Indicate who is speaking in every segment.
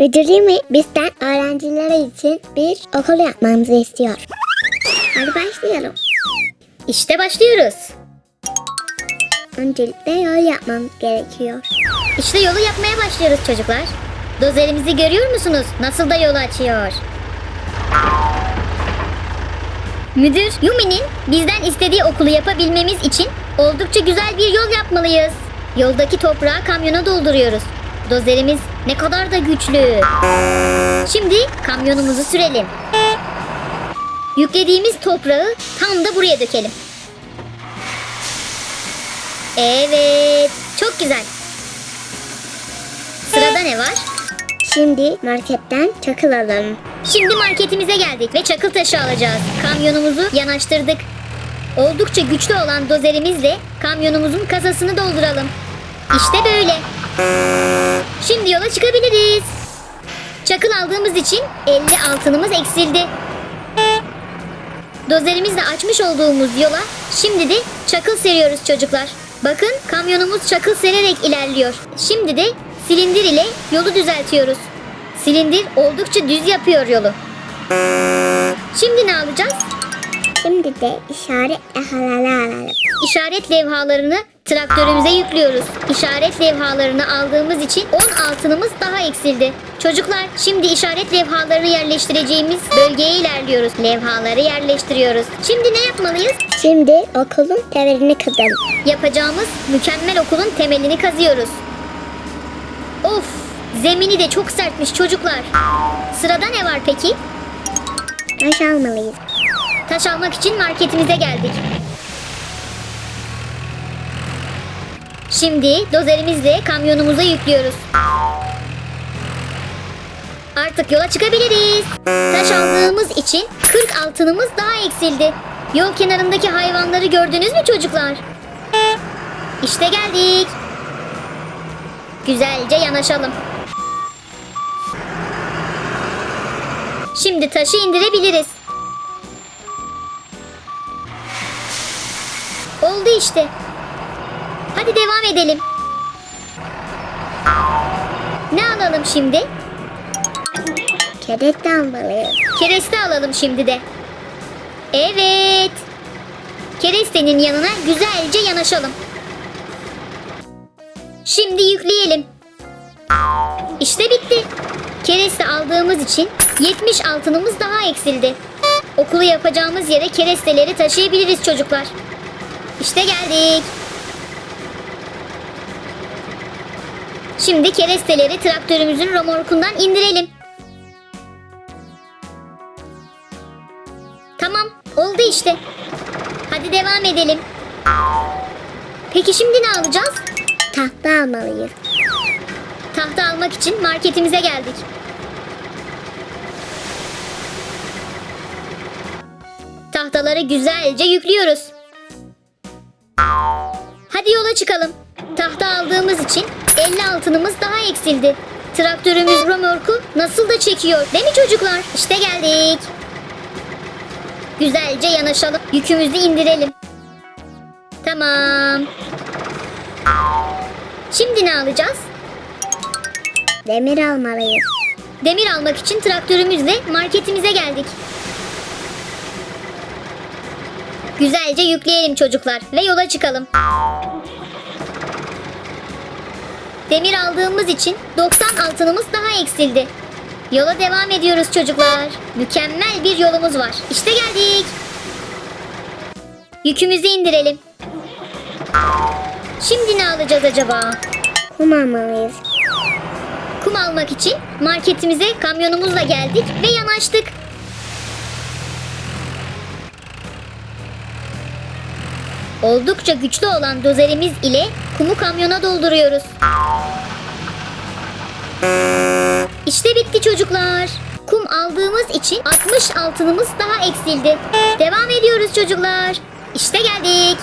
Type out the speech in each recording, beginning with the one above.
Speaker 1: Müdürümü bizden öğrenciler için bir okul yapmamızı istiyor. Hadi başlayalım.
Speaker 2: İşte başlıyoruz.
Speaker 1: Öncelikle yol yapmamız gerekiyor.
Speaker 2: İşte yolu yapmaya başlıyoruz çocuklar. Dozerimizi görüyor musunuz? Nasıl da yolu açıyor. Müdür Yumi'nin bizden istediği okulu yapabilmemiz için oldukça güzel bir yol yapmalıyız. Yoldaki toprağı kamyona dolduruyoruz. Dozerimiz ne kadar da güçlü. Şimdi kamyonumuzu sürelim. Yüklediğimiz toprağı tam da buraya dökelim. Evet, çok güzel. Sırada ne var?
Speaker 1: Şimdi marketten çakıl alalım.
Speaker 2: Şimdi marketimize geldik ve çakıl taşı alacağız. Kamyonumuzu yanaştırdık. Oldukça güçlü olan dozerimizle kamyonumuzun kasasını dolduralım. İşte böyle. Şimdi yola çıkabiliriz. Çakıl aldığımız için 50 altınımız eksildi. Dozerimizle açmış olduğumuz yola şimdi de çakıl seriyoruz çocuklar. Bakın kamyonumuz çakıl sererek ilerliyor. Şimdi de silindir ile yolu düzeltiyoruz. Silindir oldukça düz yapıyor yolu. Şimdi ne alacağız?
Speaker 1: Şimdi de işaret levhaları alalım.
Speaker 2: İşaret levhalarını traktörümüze yüklüyoruz. İşaret levhalarını aldığımız için 10 altınımız daha eksildi. Çocuklar şimdi işaret levhalarını yerleştireceğimiz bölgeye ilerliyoruz. Levhaları yerleştiriyoruz. Şimdi ne yapmalıyız?
Speaker 1: Şimdi okulun temelini kazalım.
Speaker 2: Yapacağımız mükemmel okulun temelini kazıyoruz. Of! Zemini de çok sertmiş çocuklar. Sırada ne var peki?
Speaker 1: Taş almalıyız.
Speaker 2: Taş almak için marketimize geldik. Şimdi dozerimizle kamyonumuza yüklüyoruz. Artık yola çıkabiliriz. Taş aldığımız için 40 altınımız daha eksildi. Yol kenarındaki hayvanları gördünüz mü çocuklar? İşte geldik. Güzelce yanaşalım. Şimdi taşı indirebiliriz. Oldu işte. Hadi devam edelim. Ne alalım şimdi?
Speaker 1: Kereste almalıyız.
Speaker 2: Kereste alalım şimdi de. Evet. Kerestenin yanına güzelce yanaşalım. Şimdi yükleyelim. İşte bitti. Kereste aldığımız için 70 altınımız daha eksildi. Okulu yapacağımız yere keresteleri taşıyabiliriz çocuklar. İşte geldik. Şimdi keresteleri traktörümüzün romorkundan indirelim. Tamam, oldu işte. Hadi devam edelim. Peki şimdi ne alacağız?
Speaker 1: Tahta almalıyız.
Speaker 2: Tahta almak için marketimize geldik. Tahtaları güzelce yüklüyoruz. Hadi yola çıkalım. Tahta aldığımız için 50 altınımız daha eksildi. Traktörümüz romorku nasıl da çekiyor değil mi çocuklar? İşte geldik. Güzelce yanaşalım. Yükümüzü indirelim. Tamam. Şimdi ne alacağız?
Speaker 1: Demir almalıyız.
Speaker 2: Demir almak için traktörümüzle marketimize geldik. Güzelce yükleyelim çocuklar ve yola çıkalım. Demir aldığımız için 90 altınımız daha eksildi. Yola devam ediyoruz çocuklar. Mükemmel bir yolumuz var. İşte geldik. Yükümüzü indirelim. Şimdi ne alacağız acaba?
Speaker 1: Kum almalıyız.
Speaker 2: Kum almak için marketimize kamyonumuzla geldik ve yanaştık. Oldukça güçlü olan dozerimiz ile kumu kamyona dolduruyoruz. İşte bitti çocuklar. Kum aldığımız için 60 altınımız daha eksildi. Devam ediyoruz çocuklar. İşte geldik.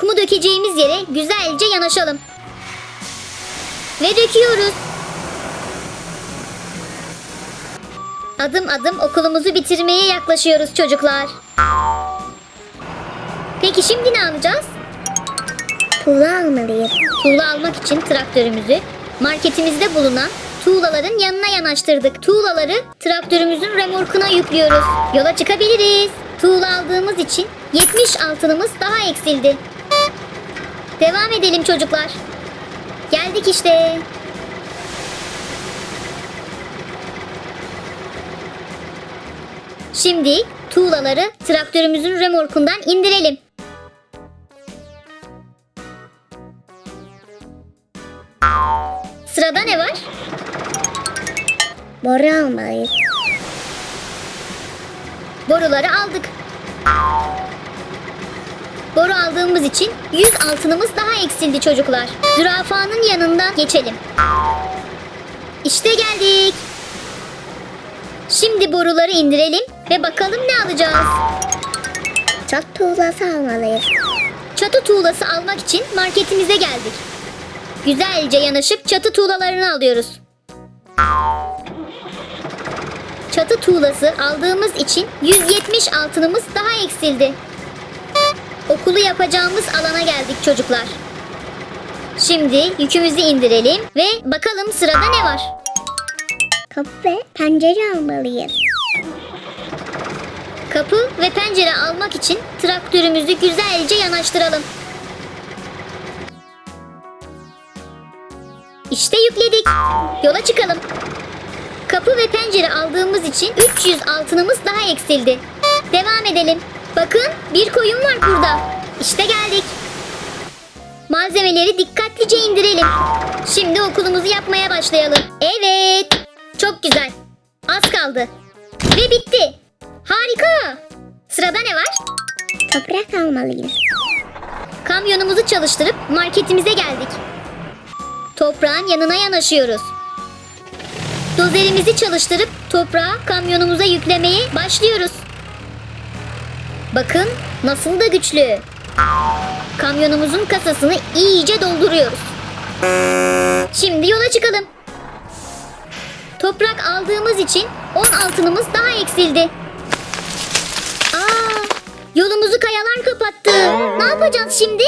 Speaker 2: Kumu dökeceğimiz yere güzelce yanaşalım. Ve döküyoruz. Adım adım okulumuzu bitirmeye yaklaşıyoruz çocuklar. Peki şimdi ne alacağız?
Speaker 1: Tuğla almalıyız.
Speaker 2: Tuğla almak için traktörümüzü marketimizde bulunan tuğlaların yanına yanaştırdık. Tuğlaları traktörümüzün remorkuna yüklüyoruz. Yola çıkabiliriz. Tuğla aldığımız için 70 altınımız daha eksildi. Devam edelim çocuklar. Geldik işte. Şimdi tuğlaları traktörümüzün remorkundan indirelim. Sırada ne var?
Speaker 1: Boru almalıyız.
Speaker 2: Boruları aldık. Boru aldığımız için 100 altınımız daha eksildi çocuklar. Zürafanın yanından geçelim. İşte geldik. Şimdi boruları indirelim ve bakalım ne alacağız.
Speaker 1: Çok tuğlası almalıyız.
Speaker 2: Çatı tuğlası almak için marketimize geldik. Güzelce yanaşıp çatı tuğlalarını alıyoruz. Çatı tuğlası aldığımız için 170 altınımız daha eksildi. Okulu yapacağımız alana geldik çocuklar. Şimdi yükümüzü indirelim ve bakalım sırada ne var?
Speaker 1: Kapı ve pencere almalıyız.
Speaker 2: Kapı ve pencere almak için traktörümüzü güzelce yanaştıralım. İşte yükledik. Yola çıkalım. Kapı ve pencere aldığımız için 300 altınımız daha eksildi. Devam edelim. Bakın bir koyun var burada. İşte geldik. Malzemeleri dikkatlice indirelim. Şimdi okulumuzu yapmaya başlayalım. Evet. Çok güzel. Az kaldı. Ve bitti. Harika. Sırada ne var?
Speaker 1: Toprak almalıyız.
Speaker 2: Kamyonumuzu çalıştırıp marketimize geldik. Toprağın yanına yanaşıyoruz. Dozerimizi çalıştırıp toprağı kamyonumuza yüklemeye başlıyoruz. Bakın nasıl da güçlü. Kamyonumuzun kasasını iyice dolduruyoruz. Şimdi yola çıkalım. Toprak aldığımız için 10 altınımız daha eksildi. Yolumuzu kayalar kapattı. Ne yapacağız şimdi?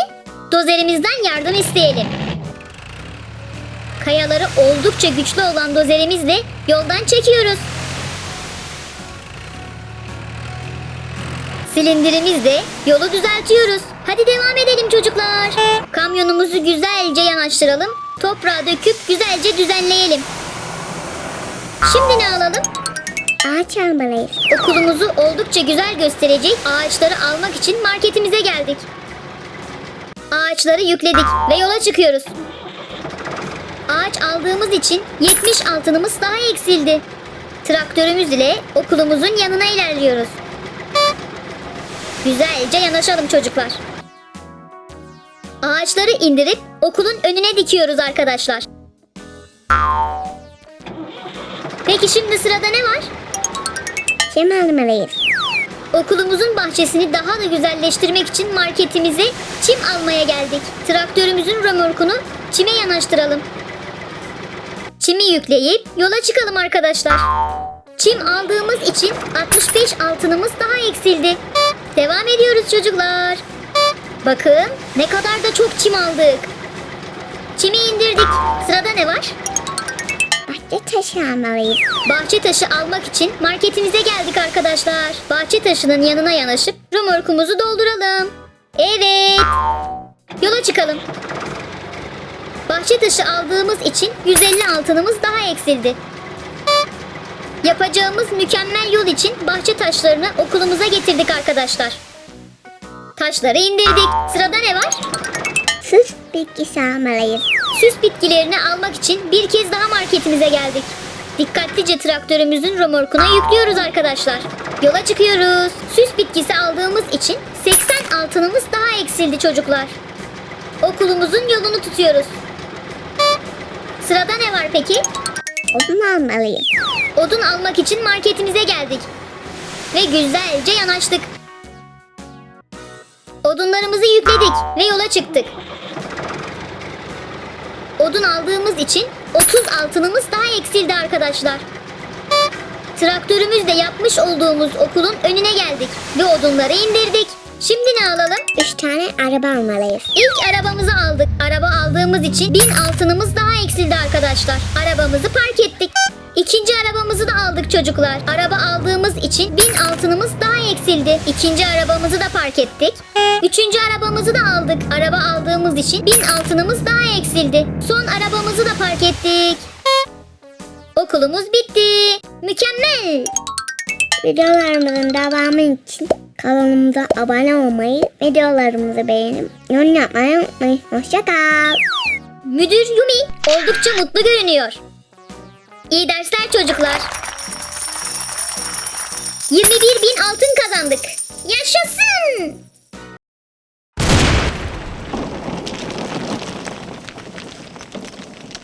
Speaker 2: Dozerimizden yardım isteyelim. Kayaları oldukça güçlü olan dozerimizle yoldan çekiyoruz. Silindirimizle yolu düzeltiyoruz. Hadi devam edelim çocuklar. Kamyonumuzu güzelce yanaştıralım. Toprağı döküp güzelce düzenleyelim. Şimdi ne alalım?
Speaker 1: Ağaç almalıyız.
Speaker 2: Okulumuzu oldukça güzel gösterecek ağaçları almak için marketimize geldik. Ağaçları yükledik ve yola çıkıyoruz. Ağaç aldığımız için 70 altınımız daha eksildi. Traktörümüz ile okulumuzun yanına ilerliyoruz. Güzelce yanaşalım çocuklar. Ağaçları indirip okulun önüne dikiyoruz arkadaşlar. Peki şimdi sırada ne var?
Speaker 1: Çim almalıyız.
Speaker 2: Okulumuzun bahçesini daha da güzelleştirmek için marketimize çim almaya geldik. Traktörümüzün römorkunu çime yanaştıralım. Çimi yükleyip yola çıkalım arkadaşlar. Çim aldığımız için 65 altınımız daha eksildi. Devam ediyoruz çocuklar. Bakın ne kadar da çok çim aldık. Çimi indirdik. Sırada ne var?
Speaker 1: Bahçe taşı almalıyız.
Speaker 2: Bahçe taşı almak için marketimize geldik arkadaşlar. Bahçe taşının yanına yanaşıp römorkumuzu dolduralım. Evet. Yola çıkalım. Bahçe taşı aldığımız için 150 altınımız daha eksildi. Yapacağımız mükemmel yol için bahçe taşlarını okulumuza getirdik arkadaşlar. Taşları indirdik. Sırada ne var?
Speaker 1: Süs bitkisi almalıyız.
Speaker 2: Süs bitkilerini almak için bir kez daha marketimize geldik. Dikkatlice traktörümüzün römorkuna yüklüyoruz arkadaşlar. Yola çıkıyoruz. Süs bitkisi aldığımız için 80 altınımız daha eksildi çocuklar. Okulumuzun yolunu tutuyoruz. Sırada ne var peki?
Speaker 1: Odun almalıyız.
Speaker 2: Odun almak için marketimize geldik. Ve güzelce yanaştık. Odunlarımızı yükledik ve yola çıktık. Odun aldığımız için 30 altınımız daha eksildi arkadaşlar. Traktörümüzle yapmış olduğumuz okulun önüne geldik ve odunları indirdik. Şimdi ne alalım?
Speaker 1: Üç tane araba almalıyız.
Speaker 2: İlk arabamızı aldık. Araba aldığımız için bin altınımız daha eksildi arkadaşlar. Arabamızı park ettik. İkinci aldık çocuklar. Araba aldığımız için bin altınımız daha eksildi. İkinci arabamızı da park ettik. Üçüncü arabamızı da aldık. Araba aldığımız için bin altınımız daha eksildi. Son arabamızı da park ettik. Okulumuz bitti. Mükemmel.
Speaker 1: Videolarımızın devamı için kanalımıza abone olmayı, videolarımızı beğenip yorum yapmayı unutmayın. Hoşçakal.
Speaker 2: Müdür Yumi oldukça mutlu görünüyor. İyi dersler çocuklar. 21 bin altın kazandık. Yaşasın!